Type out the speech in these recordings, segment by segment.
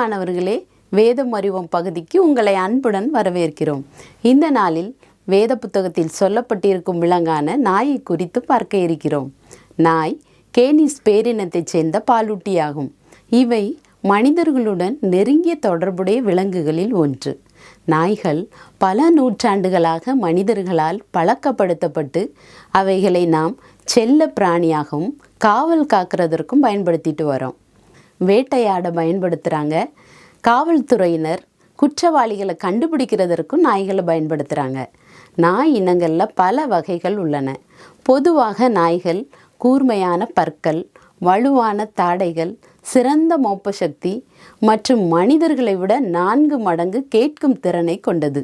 பிரியமானவர்களே வேதம் அறிவோம் பகுதிக்கு உங்களை அன்புடன் வரவேற்கிறோம். இந்த நாளில் வேத புத்தகத்தில் சொல்லப்பட்டிருக்கும் விலங்கான நாயை குறித்து பார்க்க இருக்கிறோம். நாய் கேனிஸ் பேரினத்தைச் சேர்ந்த பாலூட்டியாகும். இவை மனிதர்களுடன் நெருங்கிய தொடர்புடைய விலங்குகளில் ஒன்று. நாய்கள் பல நூற்றாண்டுகளாக மனிதர்களால் பழக்கப்படுத்தப்பட்டு அவைகளை நாம் செல்ல பிராணியாகவும் காவல் காக்கிறதற்கும் பயன்படுத்திட்டு வரோம். வேட்டையாட பயன்படுத்துகிறாங்க காவல்துறையினர் குற்றவாளிகளை கண்டுபிடிக்கிறதற்கும் நாய்களை பயன்படுத்துகிறாங்க நாய் இனங்களில் பல வகைகள் உள்ளன. பொதுவாக நாய்கள் கூர்மையான பற்கள் வலுவான தாடைகள் சிறந்த மோப்ப சக்தி மற்றும் மனிதர்களை விட நான்கு மடங்கு கேட்கும் திறனை கொண்டது.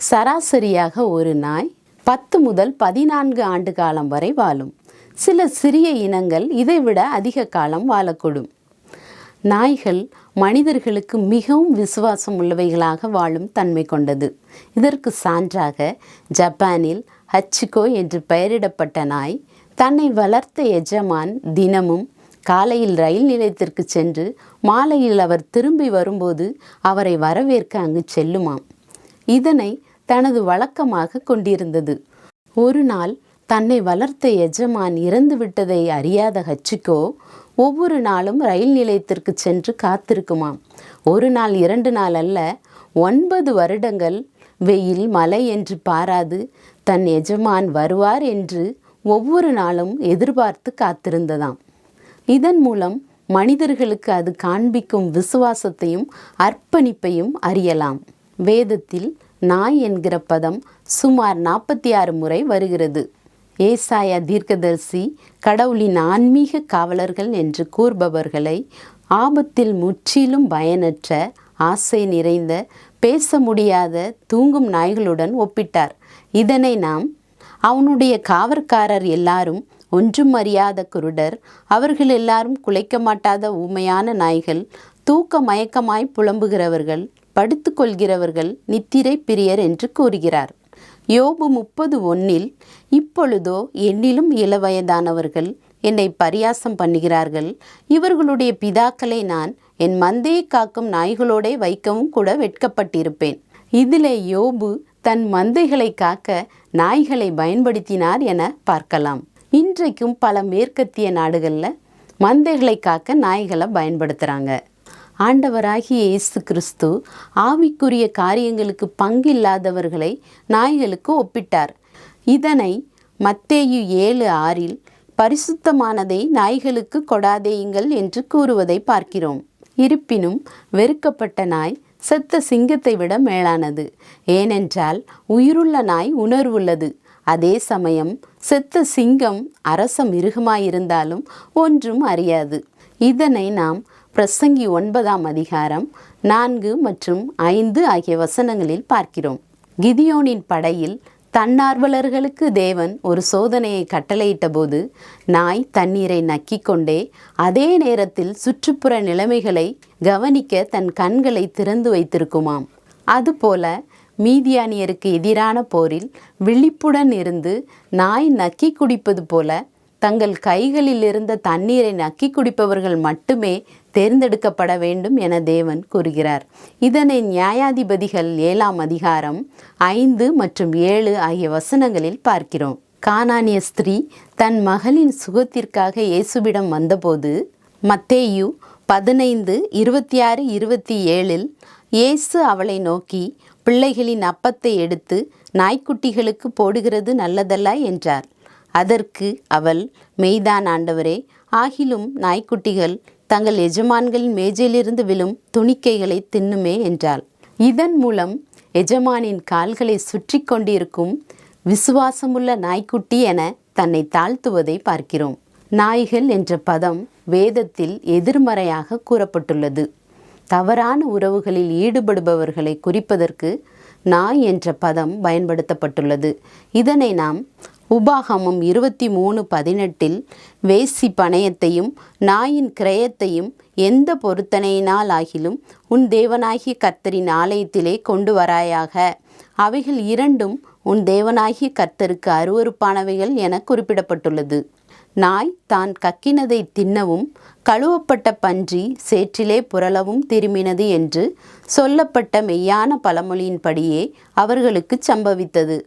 சராசரியாக ஒரு நாய் பத்து முதல் பதினான்கு ஆண்டு காலம் வரை வாழும். சில சிறிய இனங்கள் இதைவிட அதிக காலம் வாழக்கூடும். நாய்கள் மனிதர்களுக்கு மிகவும் விசுவாசம் உள்ளவைகளாக வாழும் தன்மை கொண்டது. இதற்கு சான்றாக ஜப்பானில் ஹச்சிகோ என்று பெயரிடப்பட்ட நாய் தன்னை வளர்த்த எஜமான் தினமும் காலையில் ரயில் நிலையத்திற்கு சென்று மாலையில் அவர் திரும்பி வரும்போது அவரை வரவேற்க அங்கு செல்லுமாம். இதனை தனது வழக்கமாக கொண்டிருந்தது. ஒரு நாள் தன்னை வளர்த்த எஜமான் இறந்து விட்டதை அறியாத ஹச்சிகோ ஒவ்வொரு நாளும் ரயில் நிலையத்திற்கு சென்று காத்திருக்குமாம். ஒரு நாள் இரண்டு நாள் அல்ல ஒன்பது வருடங்கள் வெயில் மழை என்று பாராது தன் எஜமான் வருவார் என்று ஒவ்வொரு நாளும் எதிர்பார்த்து காத்திருந்ததாம். இதன் மூலம் மனிதர்களுக்கு அது காண்பிக்கும் விசுவாசத்தையும் அர்ப்பணிப்பையும் அறியலாம். வேதத்தில் நாய் என்கிற பதம் சுமார் நாற்பத்தி ஆறு முறை வருகிறது. ஏசாயா தீர்க்கதரிசி கடவுளின் ஆன்மீக காவலர்கள் என்று கூறுபவர்களை ஆபத்தில் முற்றிலும் பயனற்ற ஆசை நிறைந்த பேச முடியாத தூங்கும் நாய்களுடன் ஒப்பிட்டார். இதனை நாம் அவனுடைய காவற்காரர் எல்லாரும் ஒன்றும் அறியாத குருடர் அவர்கள் எல்லாரும் குலைக்க மாட்டாத ஊமையான நாய்கள் தூக்க மயக்கமாய் புலம்புகிறவர்கள் படுத்துக்கொள்கிறவர்கள் நித்திரை பிரியர் என்று கூறுகிறார். யோபு முப்பது ஒன்னில் இப்பொழுதோ என்னிலும் இளவயதானவர்கள் என்னை பரியாசம் பண்ணுகிறார்கள். இவர்களுடைய பிதாக்களை நான் என் மந்தையை காக்கும் நாய்களோடே வைக்கவும் கூட வெட்கப்பட்டிருப்பேன். இதிலே யோபு தன் மந்தைகளை காக்க நாய்களை பயன்படுத்தினார் என பார்க்கலாம். இன்றைக்கும் பல மேற்கத்திய நாடுகளில் மந்தைகளை காக்க நாய்களை பயன்படுத்துகிறாங்க ஆண்டவராகிய இயேசு கிறிஸ்து ஆவிக்குரிய காரியங்களுக்கு பங்கில்லாதவர்களை நாய்களுக்கு ஒப்பிட்டார். இதனை மத்தேயு ஏழு ஆறில் பரிசுத்தமானதை நாய்களுக்கு கொடாதேயுங்கள் என்று கூறுவதை பார்க்கிறோம். இருப்பினும் வெறுக்கப்பட்ட நாய் செத்த சிங்கத்தை விட மேலானது. ஏனென்றால் உயிருள்ள நாய் உணர்வுள்ளது. அதே சமயம் செத்த சிங்கம் அரச மிருகமாயிருந்தாலும் ஒன்றும் அறியாது. இதனை நாம் பிரசங்கி ஒன்பதாம் அதிகாரம் நான்கு மற்றும் ஐந்து ஆகிய வசனங்களில் பார்க்கிறோம். கிதியோனின் படையில் தன்னார்வலர்களுக்கு தேவன் ஒரு சோதனையை கட்டளையிட்ட போது நாய் தண்ணீரை நக்கிக்கொண்டே அதே நேரத்தில் சுற்றுப்புற நிலைமைகளை கவனிக்க தன் கண்களை திறந்து வைத்திருக்குமாம். அதுபோல மீதியானியருக்கு எதிரான போரில் விழிப்புடன் இருந்து நாய் நக்கி குடிப்பது போல தங்கள் கைகளில் இருந்த தண்ணீரை நக்கி குடிப்பவர்கள் மட்டுமே தேர்ந்தெடுக்கப்பட வேண்டும் என தேவன் கூறுகிறார். இதனை நியாயாதிபதிகள் ஏழாம் அதிகாரம் ஐந்து மற்றும் ஏழு ஆகிய வசனங்களில் பார்க்கிறோம். கானானிய ஸ்திரீ தன் மகளின் சுகத்திற்காக இயேசுவிடம் வந்தபோது மத்தேயு பதினைந்து இருபத்தி ஆறு இருபத்தி ஏழில் இயேசு அவளை நோக்கி பிள்ளைகளின் அப்பத்தை எடுத்து நாய்க்குட்டிகளுக்கு போடுகிறது நல்லதல்ல என்றார். அதற்கு அவள் மெய்தான் ஆண்டவரே ஆகிலும் நாய்க்குட்டிகள் தங்கள் எஜமான்களின் மேஜையிலிருந்து விழும் துணிக்கைகளை தின்னுமே என்றாள். இதன் மூலம் எஜமானின் கால்களை சுற்றி கொண்டிருக்கும் விசுவாசமுள்ள நாய்க்குட்டி என தன்னை தாழ்த்துவதை பார்க்கிறோம். நாய்கள் என்ற பதம் வேதத்தில் எதிர்மறையாக கூறப்பட்டுள்ளது. தவறான உறவுகளில் ஈடுபடுபவர்களை குறிப்பதற்கு நாய் என்ற பதம் பயன்படுத்தப்பட்டுள்ளது. இதனை நாம் உபாகமம் இருபத்தி மூணு பதினெட்டில் வேசி பணயத்தையும் நாயின் கிரயத்தையும் எந்த பொருத்தனையினால் ஆகிலும் உன் தேவனாகிய கர்த்தரின் ஆலயத்திலே கொண்டு வராயாக. அவைகள் இரண்டும் உன் தேவனாகிய கர்த்தருக்கு அருவருப்பானவைகள் என குறிப்பிடப்பட்டுள்ளது. நாய் தான் கக்கினதை தின்னவும் கழுவப்பட்ட பன்றி சேற்றிலே புரளவும் திரும்பினது என்று சொல்லப்பட்ட மெய்யான பழமொழியின்படியே அவர்களுக்கு சம்பவித்தது.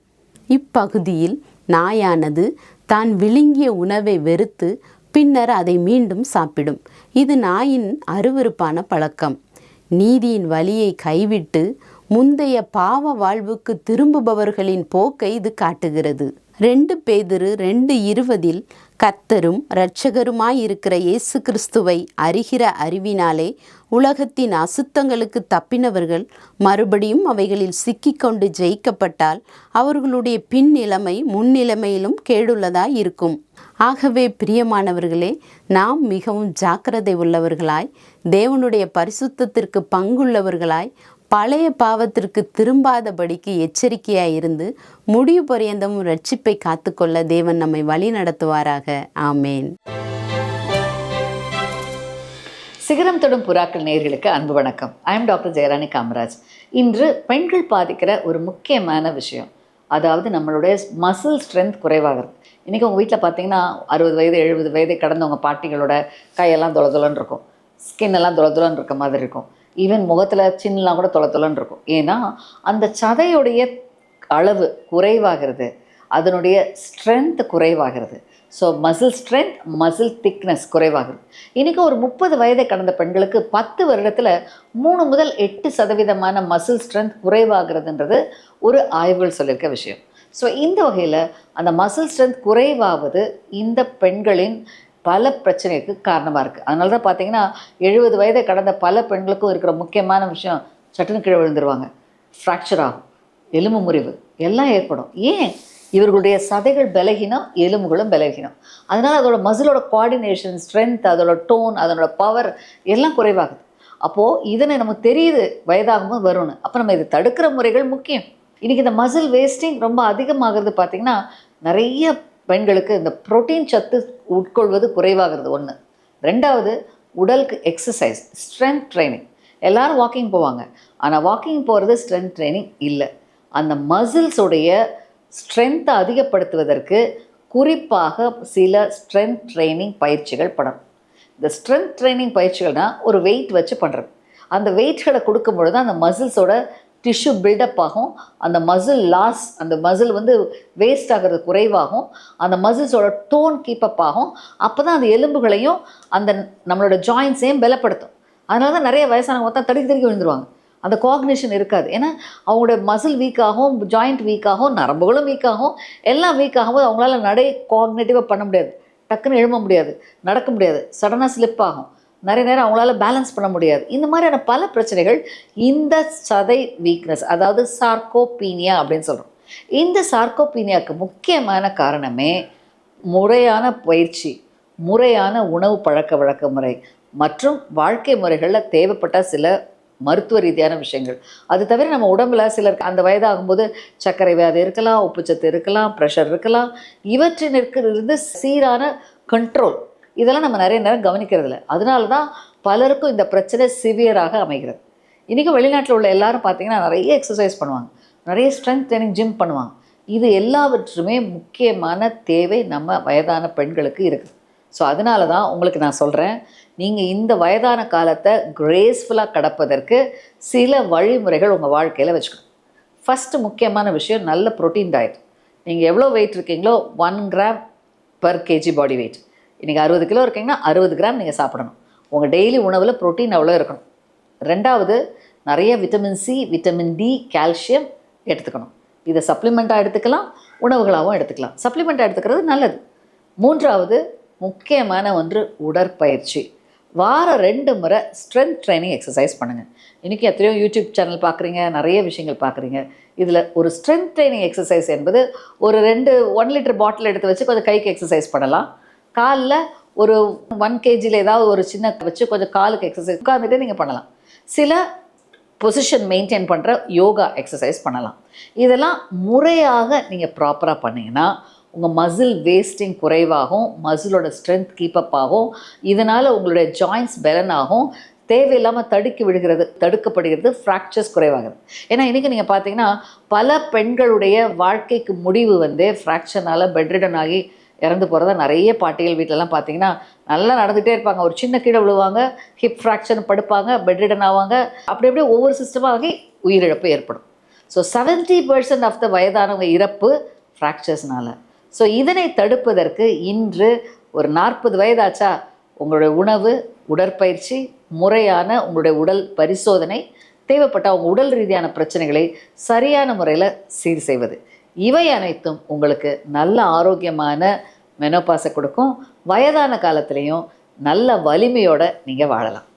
இப்பகுதியில் நாயானது தான் விழுங்கிய உணவை வெறுத்து பின்னர் அதை மீண்டும் சாப்பிடும். இது நாயின் அருவருப்பான பழக்கம். நீதியின் வழியை கைவிட்டு முந்தைய பாவ வாழ்வுக்கு திரும்புபவர்களின் போக்கை இது காட்டுகிறது. ரெண்டு பேதிரு ரெண்டு இருபதில் கர்த்தரும் இரட்சகருமாயிருக்கிற இயேசு கிறிஸ்துவை அறிகிற அறிவினாலே உலகத்தின் அசுத்தங்களுக்கு தப்பினவர்கள் மறுபடியும் அவைகளில் சிக்கிக்கொண்டு ஜெயிக்கப்பட்டால் அவர்களுடைய பின்னிலைமை முன்னிலைமையிலும் கேடுள்ளதாய் இருக்கும். ஆகவே பிரியமானவர்களே நாம் மிகவும் ஜாக்கிரதை உள்ளவர்களாய் தேவனுடைய பரிசுத்தத்திற்கு பங்குள்ளவர்களாய் பழைய பாவத்திற்கு திரும்பாதபடிக்கு எச்சரிக்கையாக இருந்து முடிவு பரியந்தமும் ரட்சிப்பை காத்துக்கொள்ள தேவன் நம்மை வழி நடத்துவாராக ஆமேன். சிகரம் தொடும் புறாக்கள் நேர்களுக்கு அன்பு வணக்கம். I am doctor Jayarani Kamaraj. இன்று பெண்கள் பாதிக்கிற ஒரு முக்கியமான விஷயம். அதாவது நம்மளுடைய மசில் ஸ்ட்ரென்த் குறைவாகிறது. இன்றைக்கி உங்கள் வீட்டில் பார்த்தீங்கன்னா அறுபது வயது எழுபது வயது கடந்தவங்க பாட்டிகளோட கையெல்லாம் தொலை தொலைன்னு இருக்கும். ஸ்கின் எல்லாம் தொலைதொலன்னு இருக்க மாதிரி இருக்கும். ஈவன் முகத்தில் சின்னலாம் கூட தொலை தொலைன்னு இருக்கும். ஏன்னா அந்த சதையுடைய அளவு குறைவாகிறது. அதனுடைய strength குறைவாகிறது. So muscle strength muscle thickness குறைவாகுது இன்றைக்கி ஒரு முப்பது வயதை கடந்த பெண்களுக்கு பத்து வருடத்தில் மூணு முதல் எட்டு சதவீதமான மசில் ஸ்ட்ரென்த் குறைவாகிறதுன்றது ஒரு ஆய்வுகள் சொல்லியிருக்க விஷயம். ஸோ இந்த வகையில் அந்த மசில் ஸ்ட்ரென்த் குறைவாவது இந்த பெண்களின் பல பிரச்சனைக்கு காரணமாக இருக்குது அதனால தான் பார்த்தீங்கன்னா எழுபது வயதை கடந்த பல பெண்களுக்கும் இருக்கிற முக்கியமான விஷயம் சட்டுன்னு கீழே விழுந்துருவாங்க. ஃப்ராக்சர் ஆகும். எலும்பு முறிவு. எல்லாம் ஏற்படும். ஏன்? இவர்களுடைய சதைகள் பலகீனம் எலும்புகளும் பலகீனம் அதனால் அதோட மசிலோட கோஆர்டினேஷன் ஸ்ட்ரென்த் அதோட டோன் அதனோட பவர் எல்லாம் குறைவாகுது. அப்போது இதனை நமக்கு தெரியுது வயதாகும்போது வரும்னு. அப்போ நம்ம இதை தடுக்கிற முறைகள் முக்கியம். இன்றைக்கி இந்த மசில் வேஸ்டிங் ரொம்ப அதிகமாகிறது பார்த்திங்கன்னா நிறைய பெண்களுக்கு இந்த புரோட்டீன் சத்து உட்கொள்வது குறைவாகிறது ஒன்று ரெண்டாவது உடலுக்கு எக்ஸசைஸ் ஸ்ட்ரென்த் ட்ரைனிங் எல்லாரும் வாக்கிங் போவாங்க. ஆனால் வாக்கிங் போகிறது ஸ்ட்ரென்த் ட்ரைனிங் இல்லை. அந்த மசில்ஸுடைய ஸ்ட்ரென்த்தை அதிகப்படுத்துவதற்கு குறிப்பாக சில ஸ்ட்ரென்த் ட்ரைனிங் பயிற்சிகள் பண்ணணும். இந்த ஸ்ட்ரென்த் ட்ரைனிங் பயிற்சிகள்னால் ஒரு வெயிட் வச்சு பண்ணுறது அந்த வெயிட்களை கொடுக்கும் பொழுது அந்த மசில்ஸோட டிஷ்யூ பில்டப் ஆகும். அந்த மசில் லாஸ் அந்த மசில் வந்து வேஸ்ட் ஆகிறது குறைவாகும். அந்த மசில்ஸோட டோன் கீப்பப் ஆகும். அப்போ தான் அந்த எலும்புகளையும் அந்த நம்மளோட ஜாயின்ஸையும் பலப்படுத்தும். அதனால தான் நிறைய வயசானவங்க பார்த்தா தடுக்கி தடுக்கி விழுந்துருவாங்க. அந்த கோஆர்டினேஷன் இருக்காது. ஏன்னா அவங்களோட மசில் வீக் ஆகும் ஜாயிண்ட் வீக் ஆகும் நரம்புகளும் வீக் ஆகும் எல்லாம் வீக் ஆகும்போது அவங்களால நடை கோஆர்டினேட்டிவாக பண்ண முடியாது. டக்குன்னு எழும்ப முடியாது. நடக்க முடியாது. சடனாக ஸ்லிப் ஆகும். நிறைய நேரம் அவங்களால பேலன்ஸ் பண்ண முடியாது. இந்த மாதிரியான பல பிரச்சனைகள் இந்த சதை வீக்னஸ் அதாவது சார்கோபீனியா அப்படின்னு சொல்கிறோம் இந்த சார்கோபீனியாவுக்கு முக்கியமான காரணமே முறையான பயிற்சி முறையான உணவு பழக்க வழக்க முறை மற்றும் வாழ்க்கை முறைகளில் தேவைப்பட்ட சில மருத்துவ ரீதியான விஷயங்கள். அது தவிர நம்ம உடம்புல சிலருக்கு அந்த வயதாகும்போது சர்க்கரை வியாதி இருக்கலாம் உப்புச்சத்து இருக்கலாம் ப்ரெஷர் இருக்கலாம். இவற்றினிற்கு இருந்து சீரான கண்ட்ரோல் இதெல்லாம் நம்ம நிறைய நேரம் கவனிக்கிறதில்ல. அதனால தான் பலருக்கும் இந்த பிரச்சனை சிவியராக அமைகிறது. இன்றைக்கி வெளிநாட்டில் உள்ள எல்லாரும் பார்த்தீங்கன்னா நிறைய எக்ஸசைஸ் பண்ணுவாங்க. நிறைய ஸ்ட்ரென்த் ட்ரைனிங் ஜிம் பண்ணுவாங்க. இது எல்லாவற்றுமே முக்கியமான தேவை நம்ம வயதான பெண்களுக்கு இருக்குது. ஸோ அதனால தான் உங்களுக்கு நான் சொல்கிறேன் நீங்கள் இந்த வயதான காலத்தை கிரேஸ்ஃபுல்லாக கடப்பதற்கு சில வழிமுறைகள் உங்கள் வாழ்க்கையில் வச்சுக்கணும். ஃபஸ்ட்டு முக்கியமான விஷயம் நல்ல ப்ரோட்டீன் டயட் நீங்கள் எவ்வளோ வெயிட் இருக்கீங்களோ one gram per kg body weight இன்றைக்கி அறுபது கிலோ இருக்கீங்கன்னா அறுபது கிராம் நீங்கள் சாப்பிடணும். உங்கள் டெய்லி உணவில் ப்ரோட்டீன் அவ்வளோ இருக்கணும். ரெண்டாவது நிறைய vitamin C vitamin D calcium எடுத்துக்கணும். இதை சப்ளிமெண்ட்டாக எடுத்துக்கலாம் உணவுகளாகவும் எடுத்துக்கலாம். சப்ளிமெண்ட்டாக எடுத்துக்கிறது நல்லது. மூன்றாவது முக்கியமான ஒன்று உடற்பயிற்சி. வாரம் ரெண்டு முறை ஸ்ட்ரென்த் ட்ரைனிங் எக்ஸசைஸ் பண்ணுங்கள் இன்றைக்கி எத்தனையோ யூடியூப் சேனல் பார்க்குறீங்க நிறைய விஷயங்கள் பார்க்குறீங்க. இதில் ஒரு ஸ்ட்ரென்த் ட்ரைனிங் எக்ஸசைஸ் என்பது ஒரு ரெண்டு ஒன் லிட்டர் பாட்டில் எடுத்து வச்சு கொஞ்சம் கைக்கு எக்ஸசைஸ் பண்ணலாம். காலில் ஒரு ஒன் கேஜியில் ஏதாவது ஒரு சின்ன வச்சு கொஞ்சம் காலுக்கு எக்ஸசைஸ் உட்காந்துட்டு நீங்கள் பண்ணலாம். சில பொசிஷன் மெயின்டைன் பண்ணுற யோகா எக்ஸசைஸ் பண்ணலாம். இதெல்லாம் முறையாக நீங்கள் ப்ராப்பராக பண்ணிங்கன்னா உங்கள் மசில் வேஸ்டிங் குறைவாகும் மசிலோட ஸ்ட்ரென்த் கீப்பப் ஆகும். இதனால் உங்களுடைய ஜாயின்ஸ் பெலன் ஆகும். தேவையில்லாமல் தடுக்கி விடுகிறது தடுக்கப்படுகிறது ஃப்ராக்சர்ஸ் குறைவாகுது ஏன்னா இன்றைக்கி நீங்கள் பார்த்தீங்கன்னா பல பெண்களுடைய வாழ்க்கைக்கு முடிவு வந்து ஃப்ராக்சர்னால் பெட்ரிடன் ஆகி இறந்து போகிறத நிறைய பாட்டிகள் வீட்டிலலாம் பார்த்தீங்கன்னா நல்லா நடந்துகிட்டே இருப்பாங்க. ஒரு சின்ன கீழே விழுவாங்க ஹிப் ஃப்ராக்சர் படுப்பாங்க பெட்ரிடன் ஆவாங்க. அப்படி அப்படியே ஒவ்வொரு சிஸ்டமாகி உயிரிழப்பு ஏற்படும். So seventy percent of the வயதானவங்க இறப்பு ஃப்ராக்சர்ஸ்னால் ஸோ இதனை தடுப்பதற்கு இன்று ஒரு நாற்பது வயதாச்சா? உங்களுடைய உணவு உடற்பயிற்சி முறையான உங்களுடைய உடல் பரிசோதனை தேவைப்பட்ட உங்கள் உடல் ரீதியான பிரச்சனைகளை சரியான முறையில் சீர் செய்வது. இவை அனைத்தும் உங்களுக்கு நல்ல ஆரோக்கியமான மெனோபாசை கொடுக்கும். வயதான காலத்துலேயும் நல்ல வலிமையோட நீங்கள் வாழலாம்.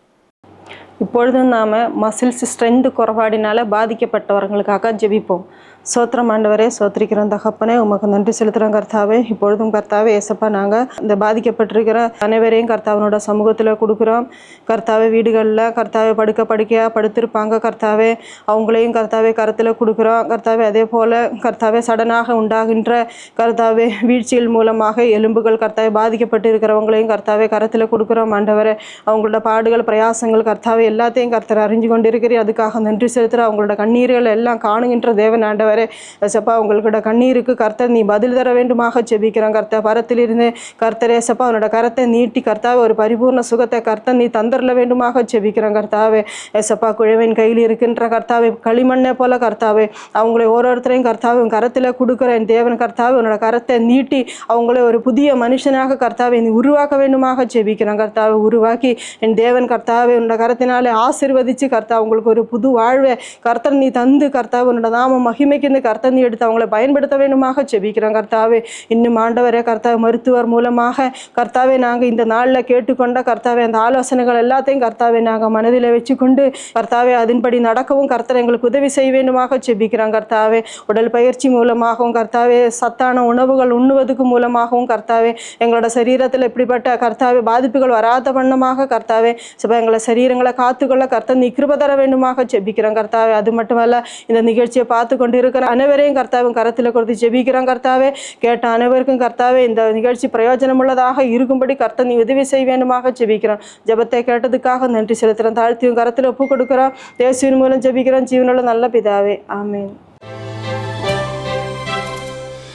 இப்பொழுதும் நாம் மசில்ஸ் ஸ்ட்ரென்த் குறைபாடினால பாதிக்கப்பட்டவர்களுக்காக ஜெபிப்போம். சோத்திரம் ஆண்டவரே சோத்திரிக்கிறோம் தகப்பனே உமக்கு நன்றி செலுத்துகிறோம் கர்த்தாவே. இப்பொழுதும் கர்த்தாவே ஏசப்பா நாங்கள் இந்த பாதிக்கப்பட்டிருக்கிற அனைவரையும் கர்த்தாவனோட சமூகத்தில் கொடுக்குறோம். கர்த்தாவே வீடுகளில் கர்த்தாவே படுக்க படுக்கையாக படுத்திருப்பாங்க கர்த்தாவே. அவங்களையும் கர்த்தாவே கருத்தில் கொடுக்குறோம். கர்த்தாவே அதே போல் கர்த்தாவே சடனாக உண்டாகின்ற கர்த்தாவே வீழ்ச்சியில் மூலமாக எலும்புகள் கர்த்தாவே பாதிக்கப்பட்டு இருக்கிறவங்களையும் கர்த்தாவே கரத்தில் கொடுக்குறோம் ஆண்டவரே. அவங்களோட பாடுகள் பிரயாசங்கள் கர்த்தாவே எல்லாத்தையும் கர்த்தர் அறிஞ்சு கொண்டிருக்கிறேன் அதுக்காக நன்றி செலுத்துகிற அவங்களோட கண்ணீர்கள் எல்லாம் காணுகின்ற தேவன் ஆண்டவர். ஏசப்பா உங்களோட கண்ணீருக்கு கர்த்தர் நீ பதில் தர வேண்டுமாக செபிக்கிறான் கர்த்தர் பரத்திலிருந்து கர்த்தர் ஏசப்பா அவனோட கரத்தை நீட்டி கர்த்தாவை ஒரு பரிபூர்ண சுகத்தை கர்த்தர் நீ தந்தரல வேண்டுமாக செபிக்கிறான் கர்த்தாவே. ஏசப்பா குழவின் கையில் இருக்கின்ற கர்த்தாவே களிமண்ணை போல கர்த்தாவே அவங்களை ஒருத்தரையும் கர்த்தாவே உன் கரத்தில் கொடுக்குறேன் தேவன் கர்த்தாவே உன்னோட கரத்தை நீட்டி அவங்கள ஒரு புதிய மனுஷனாக கர்த்தாவை நீ உருவாக்க வேண்டுமாக ஜெபிக்கிறோம் கர்த்தாவை. உருவாக்கி என் தேவன் கர்த்தாவே உன்னோட கரத்தினாலே ஆசிர்வதிச்சு கர்த்தா உங்களுக்கு ஒரு புது வாழ்வை கர்த்தர் நீ தந்து கர்த்தாவை உன்னோட நாம மகிமைக்கு இந்த கர்த்தந்தி எடுத்து அவங்களை பயன்படுத்த வேண்டுமாக ஜெபிக்கிறோம். கர்த்தாவே இன்னும் ஆண்டவரே கர்த்தாவை மருத்துவர் மூலமாக கர்த்தாவே நாங்கள் இந்த நாளில் கேட்டுக்கொண்ட கர்த்தாவே அந்த ஆலோசனைகள் எல்லாத்தையும் கர்த்தாவே நாங்கள் மனதில் வச்சுக்கொண்டு கர்த்தாவே அதன்படி நடக்கவும் கர்த்தர் எங்களுக்கு உதவி செய்ய வேண்டுமாக ஜெபிக்கிறோம். கர்த்தாவே உடல் பயிற்சி மூலமாகவும் கர்த்தாவே சத்தான உணவுகள் உண்ணுவதுக்கு மூலமாகவும் கர்த்தாவே எங்களோட சரீரத்தில் இப்படிப்பட்ட கர்த்தாவே பாதிப்புகள் வராத வண்ணமாக கர்த்தாவே சிவ எங்களை சரீரங்களை காத்துக்கொள்ள கர்த்தர் நீ கிருப தர வேண்டுமாக ஜெபிக்கிறோம். கர்த்தாவே அது மட்டுமல்ல இந்த நிகழ்ச்சியை பார்த்து கொண்டு இருக்கிற அனைவரையும் கர்த்தாவும் கரத்தில் கொடுத்து ஜெபிக்கிறோம் கர்த்தாவே. கேட்ட அனைவருக்கும் கர்த்தாவே இந்த நிகழ்ச்சி பிரயோஜனமுள்ளதாக இருக்கும்படி கர்த்த நீ உதவி செய்ய வேண்டுமாக ஜெபிக்கிறோம். ஜெபத்தை கேட்டதுக்காக நன்றி செலுத்துகிறோம். தாழ்த்தியும் கரத்தில் ஒப்பு கொடுக்குறோம். தேசியின் மூலம் ஜெபிக்கிறோம். ஜீவனுள்ள நல்ல பிதாவே. ஆமீன்.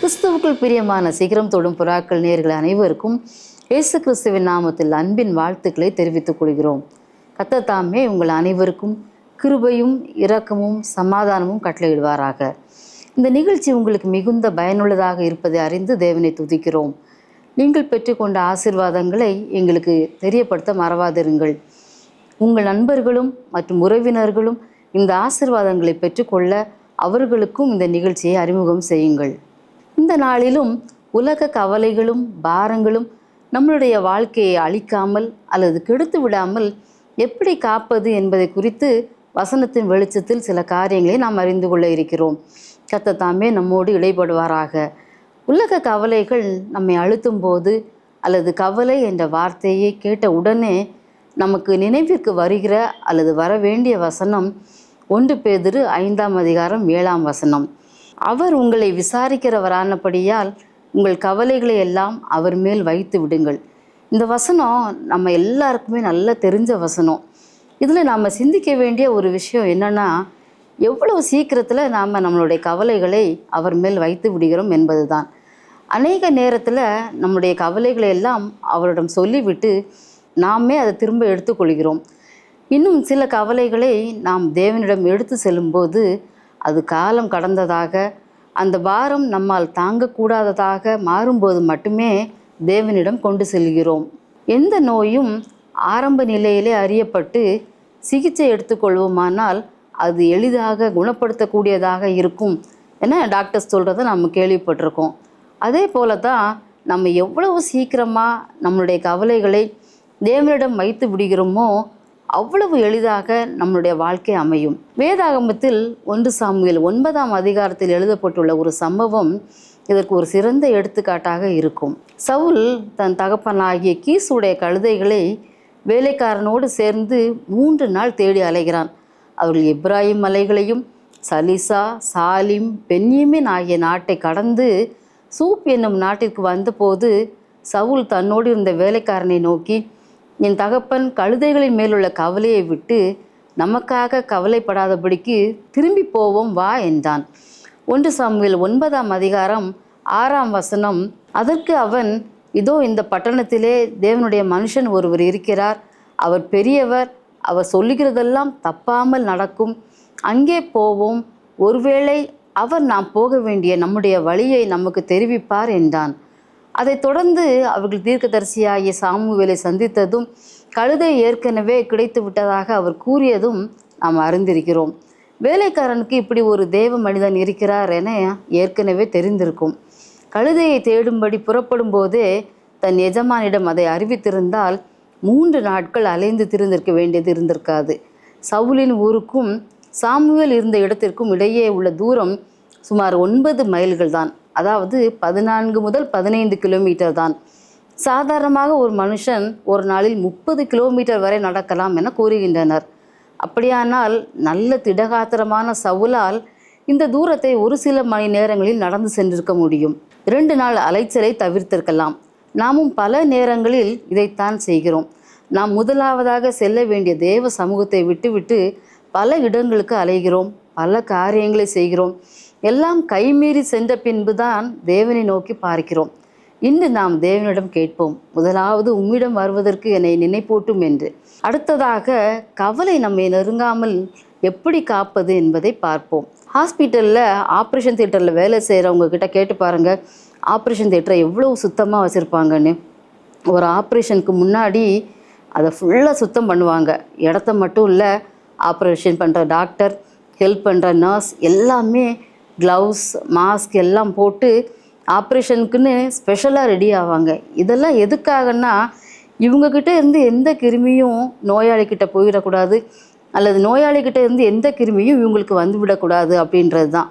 கிறிஸ்துவுக்குள் பிரியமான சீக்கிரம் தொடும் புறாக்கள் நேர்கள் அனைவருக்கும் இயேசு கிறிஸ்துவின் நாமத்தில் அன்பின் வாழ்த்துக்களை தெரிவித்துக் கொள்கிறோம். கத்த தாமே உங்கள் அனைவருக்கும் கிருபையும் இரக்கமும் சமாதானமும் கட்டளையிடுவாராக. இந்த நிகழ்ச்சி உங்களுக்கு மிகுந்த பயனுள்ளதாக இருப்பதை அறிந்து தேவனை துதிக்கிறோம். நீங்கள் பெற்றுக்கொண்ட ஆசிர்வாதங்களை எங்களுக்கு தெரியப்படுத்த மறவாதிருங்கள். உங்கள் நண்பர்களும் மற்றும் உறவினர்களும் இந்த ஆசிர்வாதங்களை பெற்றுக்கொள்ள அவர்களுக்கும் இந்த நிகழ்ச்சியை அறிமுகம் செய்யுங்கள். இந்த நாளிலும் உலக கவலைகளும் பாரங்களும் நம்மளுடைய வாழ்க்கையை அழிக்காமல் அல்லது கெடுத்து விடாமல் எப்படி காப்பது என்பதை குறித்து வசனத்தின் வெளிச்சத்தில் சில காரியங்களை நாம் அறிந்து கொள்ள இருக்கிறோம். கத்தை தாமே நம்மோடு இடைப்படுவாராக உலக கவலைகள் நம்மை அழுத்தும் போது அல்லது கவலை என்ற வார்த்தையை கேட்ட உடனே நமக்கு நினைவிற்கு வருகிற அல்லது வர வேண்டிய வசனம் ஒன்று பேதிரு ஐந்தாம் அதிகாரம் ஏழாம் வசனம். அவர் உங்களை விசாரிக்கிறவரானபடியால் உங்கள் கவலைகளை எல்லாம் அவர் மேல் வைத்து விடுங்கள். இந்த வசனம் நம்ம எல்லாருக்குமே நல்லா தெரிஞ்ச வசனம். இதில் நாம் சிந்திக்க வேண்டிய ஒரு விஷயம் என்னென்னா எவ்வளவு சீக்கிரத்தில் நாம் நம்மளுடைய கவலைகளை அவர் மேல் வைத்து விடுகிறோம் என்பதுதான். அநேக நேரத்தில் நம்முடைய கவலைகளை எல்லாம் அவரிடம் சொல்லிவிட்டு நாமே அதை திரும்ப எடுத்துக்கொள்கிறோம். இன்னும் சில கவலைகளை நாம் தேவனிடம் எடுத்து செல்லும்போது அது காலம் கடந்ததாக அந்த பாரம் நம்மால் தாங்கக்கூடாததாக மாறும்போது மட்டுமே தேவனிடம் கொண்டு செல்கிறோம். எந்த நோயும் ஆரம்ப நிலையிலே அறியப்பட்டு சிகிச்சை எடுத்துக்கொள்வோமானால் அது எளிதாக குணப்படுத்தக்கூடியதாக இருக்கும் என டாக்டர்ஸ் சொல்கிறத நம்ம கேள்விப்பட்டிருக்கோம். அதே போல தான் நம்ம எவ்வளவு சீக்கிரமாக நம்மளுடைய கவலைகளை தேவனிடம் வைத்து விடுகிறோமோ அவ்வளவு எளிதாக நம்மளுடைய வாழ்க்கை அமையும். வேதாகமத்தில் ஒன்று சாமியில் ஒன்பதாம் அதிகாரத்தில் எழுதப்பட்டுள்ள ஒரு சம்பவம் இதற்கு ஒரு சிறந்த எடுத்துக்காட்டாக இருக்கும். சவுல் தன் தகப்பனாகிய கீசுடைய கழுதைகளை வேலைக்காரனோடு சேர்ந்து மூன்று நாள் தேடி அலைகிறான். அவர்கள் இப்ராஹிம் மலைகளையும் சலிசா சாலிம் பென்யமின் ஆகிய நாட்டை கடந்து சூப் என்னும் நாட்டிற்கு வந்தபோது சவுல் தன்னோடு இருந்த வேலைக்காரனை நோக்கி என் தகப்பன் கழுதைகளின் மேலுள்ள கவலையை விட்டு நமக்காக கவலைப்படாதபடிக்கு திரும்பி போவோம் வா என்றான். ஒன்று சாமியில் ஒன்பதாம் அதிகாரம் ஆறாம் வசனம் அதற்கு அவன் இதோ இந்த பட்டணத்திலே தேவனுடைய மனுஷன் ஒருவர் இருக்கிறார். அவர் பெரியவர் அவர் சொல்லுகிறதெல்லாம் தப்பாமல் நடக்கும். அங்கே போவோம். ஒருவேளை அவர் நாம் போக வேண்டிய நம்முடைய வழியை நமக்கு தெரிவிப்பார் என்றான். அதைத் தொடர்ந்து அவர்கள் தீர்க்கதரிசியாகிய சாமுவேலை சந்தித்ததும் கழுதை ஏற்கனவே கிடைத்து விட்டதாக அவர் கூறியதும் நாம் அறிந்திருக்கிறோம். வேலைக்காரனுக்கு இப்படி ஒரு தேவ மனிதன் இருக்கிறார் என ஏற்கனவே தெரிந்திருக்கும். கழுதையை தேடும்படி புறப்படும் போதே தன் எஜமானிடம் அதை அறிவித்திருந்தால் மூன்று நாட்கள் அலைந்து திரிந்திருக்க வேண்டியது இருந்திருக்காது. சவுலின் ஊருக்கும் சாமுவேல் இருந்த இடத்திற்கும் இடையே உள்ள தூரம் சுமார் ஒன்பது மைல்கள் தான். அதாவது பதினான்கு முதல் பதினைந்து கிலோமீட்டர் தான். சாதாரணமாக ஒரு மனுஷன் ஒரு நாளில் முப்பது கிலோமீட்டர் வரை நடக்கலாம் என கூறுகின்றனர். அப்படியானால் நல்ல திடகாத்திரமான சவுலால் இந்த தூரத்தை ஒரு சில மணி நேரங்களில் நடந்து சென்றிருக்க முடியும். இரண்டு நாள் அலைச்சலை தவிர்த்திருக்கலாம். நாமும் பல நேரங்களில் இதைத்தான் செய்கிறோம். நாம் முதலாவதாக செல்ல வேண்டிய தேவ சமூகத்தை விட்டுவிட்டு பல இடங்களுக்கு அலைகிறோம். பல காரியங்களை செய்கிறோம். எல்லாம் கைமீறி சென்ற பின்புதான் தேவனை நோக்கி பார்க்கிறோம். இன்று நாம் தேவனிடம் கேட்போம் முதலாவது உம்மிடம் வருவதற்கு என்னை நினைப்பூட்டும் என்று. அடுத்ததாக கவலை நம்மை நெருங்காமல் எப்படி காப்பது என்பதை பார்ப்போம். ஹாஸ்பிட்டலில் ஆப்ரேஷன் தியேட்டரில் வேலை செய்கிறவங்க கிட்ட கேட்டு பாருங்கள் ஆப்ரேஷன் தேட்டரை எவ்வளோ சுத்தமாக வச்சுருப்பாங்கன்னு. ஒரு ஆப்ரேஷனுக்கு முன்னாடி அதை ஃபுல்லாக சுத்தம் பண்ணுவாங்க. இடத்த மட்டும் இல்லை ஆப்ரேஷன் பண்ணுற டாக்டர் ஹெல்ப் பண்ணுற நர்ஸ் எல்லாமே க்ளவுஸ் மாஸ்க் எல்லாம் போட்டு ஆப்ரேஷனுக்குன்னு ஸ்பெஷலாக ரெடி ஆவாங்க. இதெல்லாம் எதுக்காகன்னா இவங்கக்கிட்ட இருந்து எந்த கிருமியும் நோயாளிக்கிட்ட போயிடக்கூடாது. அல்லது நோயாளிகிட்ட இருந்து எந்த கிருமியும் இவங்களுக்கு வந்து விடக்கூடாது அப்படின்றது தான்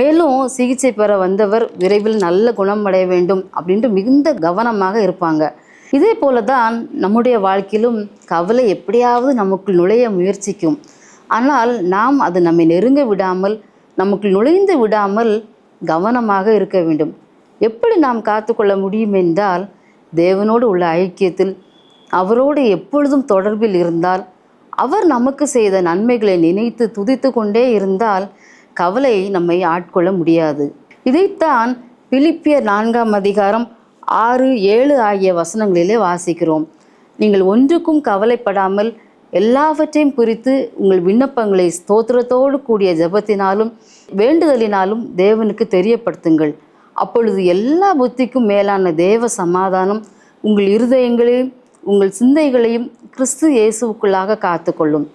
மேலும் சிகிச்சை பெற வந்தவர் விரைவில் நல்ல குணம் அடைய வேண்டும் அப்படின்ட்டு மிகுந்த கவனமாக இருப்பாங்க. இதே போல தான் நம்முடைய வாழ்க்கையிலும் கவலை எப்படியாவது நமக்குள் நுழைய முயற்சிக்கும். ஆனால் நாம் அது நம்மை நெருங்க விடாமல் நமக்குள் நுழைந்து விடாமல் கவனமாக இருக்க வேண்டும். எப்படி நாம் காத்துக்கொள்ள முடியும் என்றால் தேவனோடு உள்ள ஐக்கியத்தில் அவரோடு எப்பொழுதும் தொடர்பில் இருந்தால் அவர் நமக்கு செய்த நன்மைகளை நினைத்து துதித்து கொண்டே இருந்தால் கவலை நம்மை ஆட்கொள்ள முடியாது. இதைத்தான் பிலிப்பியர் நான்காம் அதிகாரம் ஆறு ஏழு ஆகிய வசனங்களிலே வாசிக்கிறோம். நீங்கள் ஒன்றுக்கும் கவலைப்படாமல் எல்லாவற்றையும் குறித்து உங்கள் விண்ணப்பங்களை ஸ்தோத்திரத்தோடு கூடிய ஜெபத்தினாலும் வேண்டுதலினாலும் தேவனுக்கு தெரியப்படுத்துங்கள். அப்பொழுது எல்லா புத்திக்கும் மேலான தேவ சமாதானம் உங்கள் இருதயங்களையும் உங்கள் சிந்தைகளையும் கிறிஸ்து இயேசுவுக்குள்ளாக காத்துக்கொள்ளும்.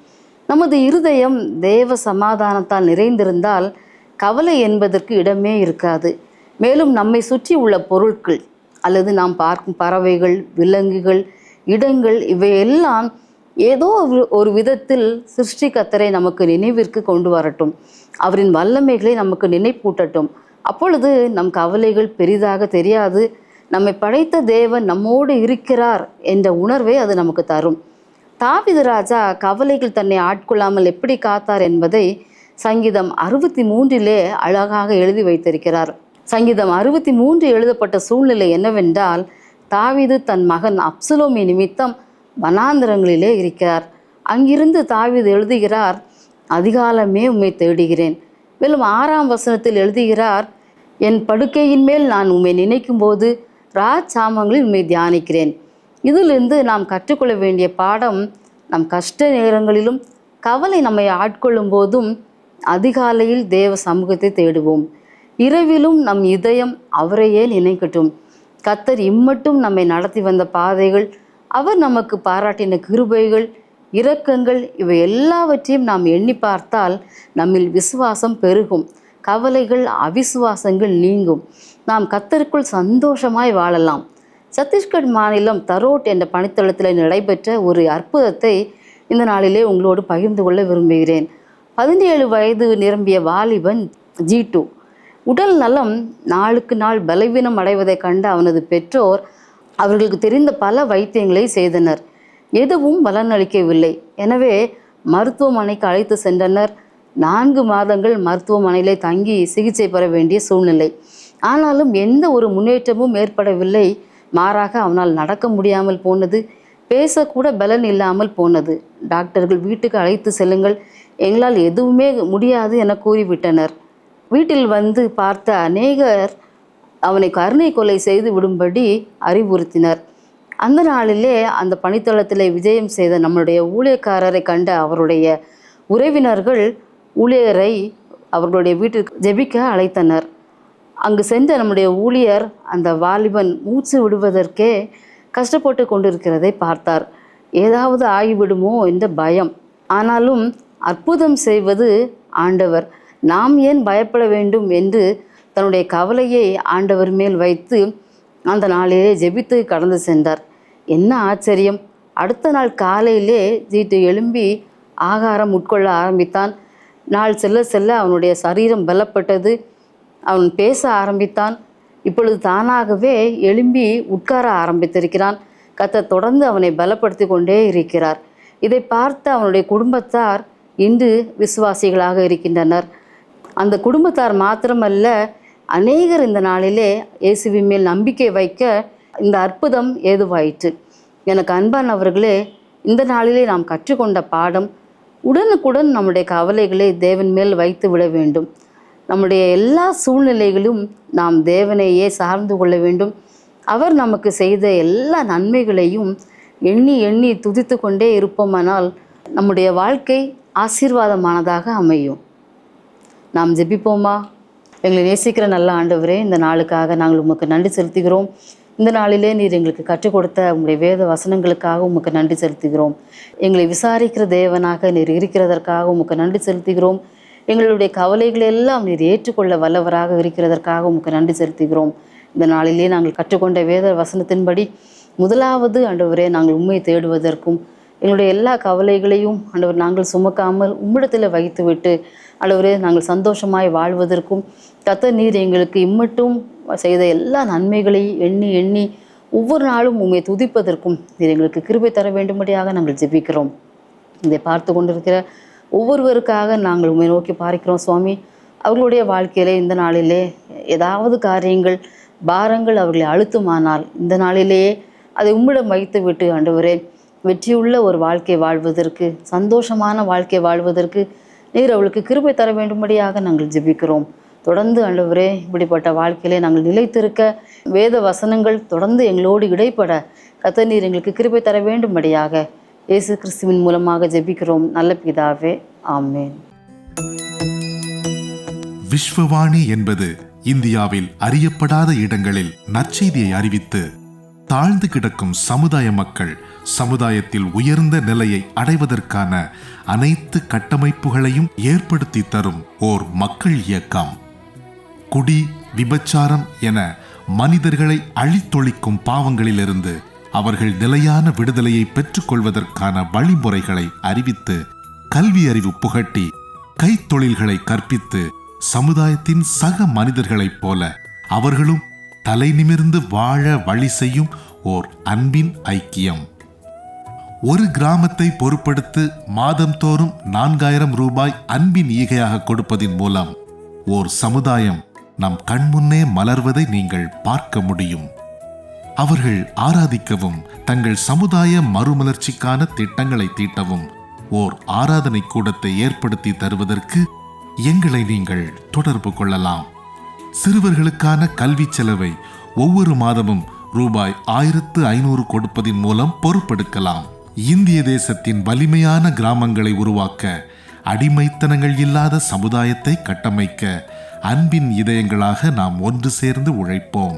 நமது இருதயம் தேவ சமாதானத்தால் நிறைந்திருந்தால் கவலை என்பதற்கு இடமே இருக்காது. மேலும் நம்மை சுற்றி உள்ள பொருட்கள் அல்லது நாம் பார்க்கும் பறவைகள் விலங்குகள் இடங்கள் இவையெல்லாம் ஏதோ ஒரு- ஒரு விதத்தில் சிருஷ்டிகத்தரை நமக்கு நினைவிற்கு கொண்டு வரட்டும். அவரின் வல்லமைகளை நமக்கு நினைப்பூட்டட்டும். அப்பொழுது நம் கவலைகள் பெரிதாக தெரியாது. நம்மை படைத்த தேவன் நம்மோடு இருக்கிறார் என்ற உணர்வை அது நமக்கு தரும். தாவித ராஜா கவலைகள் தன்னை ஆட்கொள்ளாமல் எப்படி காத்தார் என்பதை சங்கீதம் அறுபத்தி மூன்றிலே அழகாக எழுதி வைத்திருக்கிறார். சங்கீதம் அறுபத்தி மூன்று எழுதப்பட்ட சூழ்நிலை என்னவென்றால் தாவீது தன் மகன் அப்சலோமி நிமித்தம் வனாந்திரங்களிலே இருக்கிறார். அங்கிருந்து தாவீது எழுதுகிறார் அதிகாலமே உம்மை தேடுகிறேன். மேலும் ஆறாம் வசனத்தில் எழுதுகிறார் என் படுக்கையின் மேல் நான் உம்மை நினைக்கும்போது பிராச்சாமங்களில் உண்மை தியானிக்கிறேன். இதிலிருந்து நாம் கற்றுக்கொள்ள வேண்டிய பாடம் நம் கஷ்ட நேரங்களிலும் கவலை நம்மை ஆட்கொள்ளும் போதும் அதிகாலையில் தேவ சமூகத்தை தேடுவோம். இரவிலும் நம் இதயம் அவரையே நினைக்கட்டும். கத்தர் இம்மட்டும் நம்மை நடத்தி வந்த பாதைகள் அவர் நமக்கு பாராட்டின கிருபைகள் இரக்கங்கள் இவை எல்லாவற்றையும் நாம் எண்ணி பார்த்தால் நம்மில் விசுவாசம் பெருகும். கவலைகள் அவிசுவாசங்கள் நீங்கும். நாம் கத்தருக்குள் சந்தோஷமாய் வாழலாம். சத்தீஸ்கர் மாநிலம் தரோட் என்ற பணித்தளத்தில் நடைபெற்ற ஒரு அற்புதத்தை இந்த நாளிலே உங்களோடு பகிர்ந்து கொள்ள விரும்புகிறேன். பதினேழு வயது நிரம்பிய வாலிபன் ஜி டூ உடல் நலம் நாளுக்கு நாள் பலவீனம் அடைவதைக் கண்ட அவனது பெற்றோர் அவர்களுக்கு தெரிந்த பல வைத்தியங்களை செய்தனர். எதுவும் பலனளிக்கவில்லை. எனவே மருத்துவமனைக்கு அழைத்து சென்றனர். நான்கு மாதங்கள் மருத்துவமனையிலே தங்கி சிகிச்சை பெற வேண்டிய சூழ்நிலை. ஆனாலும் எந்த ஒரு முன்னேற்றமும் ஏற்படவில்லை. மாறாக அவனால் நடக்க முடியாமல் போனது பேசக்கூட பலன் இல்லாமல் போனது. டாக்டர்கள் வீட்டுக்கு அழைத்து செல்லுங்கள் எங்களால் எதுவுமே முடியாது என கூறிவிட்டனர். வீட்டில் வந்து பார்த்த அநேகர் அவனை கருணை கொலை செய்து விடும்படி அறிவுறுத்தினர். அந்த நாளிலே அந்த பணித்தளத்தில் விஜயம் செய்த நம்மளுடைய ஊழியக்காரரை கண்ட அவருடைய உறவினர்கள் ஊழியரை அவர்களுடைய வீட்டிற்கு ஜெபிக்க அழைத்தனர். அங்கு சென்ற நம்முடைய ஊழியர் அந்த வாலிபன் மூச்சு விடுவதற்கே கஷ்டப்பட்டு கொண்டிருக்கிறதை பார்த்தார். ஏதாவது ஆகிவிடுமோ என்ற பயம். ஆனாலும் அற்புதம் செய்வது ஆண்டவர். நாம் ஏன் பயப்பட வேண்டும் என்று தன்னுடைய கவலையை ஆண்டவர் மேல் வைத்து அந்த நாளிலே ஜெபித்து கடந்து சென்றார். என்ன ஆச்சரியம்! அடுத்த நாள் காலையிலே ஜீட்டு எழும்பி ஆகாரம் உட்கொள்ள ஆரம்பித்தான். நாள் செல்ல செல்ல அவனுடைய சரீரம் பலப்பட்டது. அவன் பேச ஆரம்பித்தான். இப்பொழுது தானாகவே எழும்பி உட்கார ஆரம்பித்திருக்கிறான். கத்த தொடர்ந்து அவனை பலப்படுத்தி கொண்டே இருக்கிறார். இதை பார்த்து அவனுடைய குடும்பத்தார் இன்று விசுவாசிகளாக இருக்கின்றனர். அந்த குடும்பத்தார் மாத்திரமல்ல அநேகர் இந்த நாளிலே இயேசுவி மேல் நம்பிக்கை வைக்க இந்த அற்புதம் ஏதுவாயிற்று. எனக்கு அன்பானவர்களே இந்த நாளிலே நாம் கற்றுக்கொண்ட பாடம் உடனுக்குடன் நம்முடைய கவலைகளை தேவன் மேல் வைத்து விட வேண்டும். நம்முடைய எல்லா சூழ்நிலைகளும் நாம் தேவனையே சார்ந்து கொள்ள வேண்டும். அவர் நமக்கு செய்த எல்லா நன்மைகளையும் எண்ணி எண்ணி துதித்து கொண்டே இருப்போமானால் நம்முடைய வாழ்க்கை ஆசீர்வாதமானதாக அமையும். நாம் ஜெபிப்போமா? எங்களை நேசிக்கிற நல்ல ஆண்டவரே இந்த நாளுக்காக நாங்கள் உமக்கு நன்றி செலுத்துகிறோம். இந்த நாளிலே நீர் எங்களுக்கு கற்றுக் கொடுத்த உங்களுடைய வேத வசனங்களுக்காக உமக்கு நன்றி செலுத்துகிறோம். எங்களை விசாரிக்கிற தேவனாக நீர் இருக்கிறதற்காக உமக்கு நன்றி செலுத்துகிறோம். எங்களுடைய கவலைகளை எல்லாம் நீர் ஏற்றுக்கொள்ள வல்லவராக இருக்கிறதற்காக உமக்கு நன்றி செலுத்துகிறோம். இந்த நாளிலே நாங்கள் கற்றுக்கொண்ட வேத வசனத்தின்படி முதலாவது ஆண்டவரே நாங்கள் உண்மை தேடுவதற்கும் எங்களுடைய எல்லா கவலைகளையும் ஆண்டவர் நாங்கள் சுமக்காமல் உம்மிடத்தில் வைத்துவிட்டு ஆண்டவரே நாங்கள் சந்தோஷமாய் வாழ்வதற்கும் கத்த நீர் எங்களுக்கு இம்மட்டும் செய்த எல்லா நன்மைகளையும் எண்ணி எண்ணி ஒவ்வொரு நாளும் உண்மை துதிப்பதற்கும் நீர் எங்களுக்கு கிருபை தர வேண்டும்படியாக நாங்கள் ஜெபிக்கிறோம். இதை பார்த்து கொண்டிருக்கிற ஒவ்வொருவருக்காக நாங்கள் உண்மை நோக்கி பார்க்கிறோம் சுவாமி. அவர்களுடைய வாழ்க்கையிலே இந்த நாளிலே ஏதாவது காரியங்கள் பாரங்கள் அவர்களை அழுத்துமானால் இந்த நாளிலேயே அதை உம்மிடம் வைத்து விட்டு ஆண்டவரே வெற்றியுள்ள ஒரு வாழ்க்கை வாழ்வதற்கு சந்தோஷமான வாழ்க்கை வாழ்வதற்கு நீர் அவளுக்கு கிருபை தர வேண்டும்படியாக நாங்கள் ஜெபிக்கிறோம். தொடர்ந்து ஆண்டவரே இப்படிப்பட்ட வாழ்க்கையிலே நாங்கள் நிலைத்திருக்க வேத வசனங்கள் தொடர்ந்து எங்களோடு இடைப்பட கத்த நீர் எங்களுக்கு கிருபை தர வேண்டும்படியாக இயேசு கிறிஸ்துவின் மூலமாக ஜெபிக்கிறோம். நல்ல பிதாவே ஆமேன். விஸ்வவாணி என்பது இந்தியாவில் அறியப்படாத இடங்களில் நற்செய்தியை அறிவித்து தாழ்ந்து கிடக்கும் சமுதாய மக்கள் சமுதாயத்தில் உயர்ந்த நிலையை அடைவதற்கான அனைத்து கட்டமைப்புகளையும் ஏற்படுத்தி தரும் ஓர் மக்கள் இயக்கம். குடி விபச்சாரம் என மனிதர்களை அழித்தொழிக்கும் பாவங்களிலிருந்து அவர்கள் நிலையான விடுதலையை பெற்றுக்கொள்வதற்கான வழிமுறைகளை அறிவித்து கல்வி அறிவு புகட்டி கைத்தொழில்களை கற்பித்து சமுதாயத்தின் சக மனிதர்களைப் போல அவர்களும் தலை நிமிர்ந்து வாழ வழி செய்யும் ஓர் அன்பின் ஐக்கியம். ஒரு கிராமத்தை பொறுப்படுத்து மாதந்தோறும் நான்காயிரம் ரூபாய் அன்பின் ஈகையாக கொடுப்பதின் மூலம் ஓர் சமுதாயம் நம் கண்முன்னே மலர்வதை நீங்கள் பார்க்க முடியும். அவர்கள் ஆராதிக்கவும் தங்கள் சமுதாய மறுமலர்ச்சிக்கான திட்டங்களை தீட்டவும் ஓர் ஆராதனை கூடத்தை ஏற்படுத்தி தருவதற்கு எங்களை நீங்கள் தொடர்பு கொள்ளலாம். சிறுவர்களுக்கான கல்வி செலவை ஒவ்வொரு மாதமும் ரூபாய் ஆயிரத்து ஐநூறு கொடுப்பதின் மூலம் பொறுப்பெடுக்கலாம் இந்திய தேசத்தின் வலிமையான கிராமங்களை உருவாக்க அடிமைத்தனங்கள் இல்லாத சமுதாயத்தை கட்டமைக்க அன்பின் இதயங்களாக நாம் ஒன்று சேர்ந்து உழைப்போம்.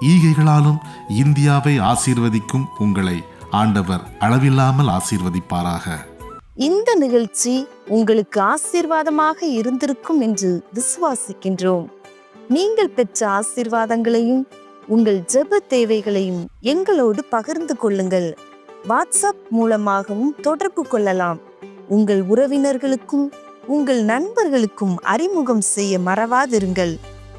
ஈகைகளாலும் இந்தியாவை ஆசீர்வதிக்கும் உங்களை ஆண்டவர் அளவில்லாமல் ஆசீர்வதிப்பாராக. இந்த நிகழ்ச்சி உங்களுக்கு ஆசீர்வாதமாக இருந்திருக்கும் என்று விசுவாசிக்கின்றோம். நீங்கள் பெற்ற ஆசீர்வாதங்களையும் உங்கள் ஜெப தேவைகளையும் எங்களோடு பகிர்ந்து கொள்ளுங்கள். வாட்ஸ்அப் மூலமாகவும் தொடர்பு கொள்ளலாம். உங்கள் உறவினர்களுக்கும் உங்கள் நண்பர்களுக்கும் அறிமுகம் செய்ய மறவாதிருங்கள்.